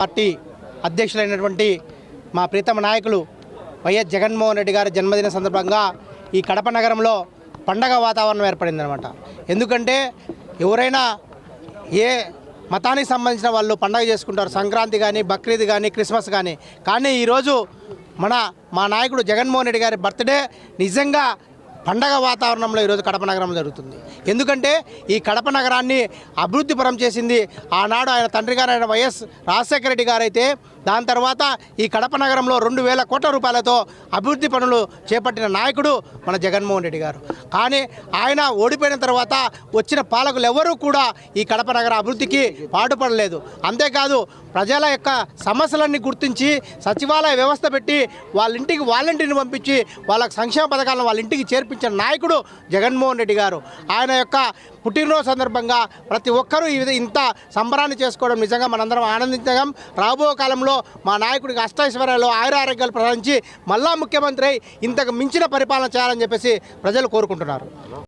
Party అధ్యక్షులైనటువంటి మా ప్రీతమ నాయకులు వైఎస్ జగన్మోహన్ రెడ్డి గారి జన్మదిన సందర్భంగా ఈ కడప నగరంలో పండగ వాతావరణం ఏర్పడిందనమాట ఎందుకంటే ఎవరైనా ఏ మతానికి సంబంధించిన వాళ్ళు పండగ చేసుకుంటారు సంక్రాంతి కానీ బక్రీద్ కానీ క్రిస్మస్ కానీ కానీ ఈరోజు మన మా నాయకుడు జగన్మోహన్ రెడ్డి గారి బర్త్డే నిజంగా పండగ వాతావరణంలో ఈరోజు కడప నగరం జరుగుతుంది. ఎందుకంటే ఈ కడప నగరాన్ని అభివృద్ధి పరం చేసింది ఆనాడు ఆయన తండ్రి గారు ఆయన వైఎస్ రాజశేఖర రెడ్డి గారు అయితే దాని తర్వాత ఈ కడప నగరంలో రెండు వేల కోట్ల రూపాయలతో అభివృద్ధి పనులు చేపట్టిన నాయకుడు మన జగన్మోహన్ రెడ్డి గారు. కానీ ఆయన ఓడిపోయిన తర్వాత వచ్చిన పాలకులు ఎవరూ కూడా ఈ కడప నగర అభివృద్ధికి పాటుపడలేదు. అంతేకాదు ప్రజల యొక్క సమస్యలన్నీ గుర్తించి సచివాలయ వ్యవస్థ పెట్టి వాళ్ళ ఇంటికి వాలంటీర్ని పంపించి వాళ్ళకి సంక్షేమ పథకాలను వాళ్ళ ఇంటికి చేర్పించిన నాయకుడు జగన్మోహన్ రెడ్డి గారు. ఆయన యొక్క పుట్టినరోజు సందర్భంగా ప్రతి ఒక్కరూ ఈ ఇంత సంబరాన్ని చేసుకోవడం నిజంగా మనందరం ఆనందించగం రాబో కాలంలో మా నాయకుడికి అష్టైశ్వర్యాలు ఆయుర ఆరోగ్యాలు ప్రసాదించి మళ్ళా ముఖ్యమంత్రి అయి ఇంతకు మించిన పరిపాలన చేయాలని చెప్పేసి ప్రజలు కోరుకుంటున్నారు.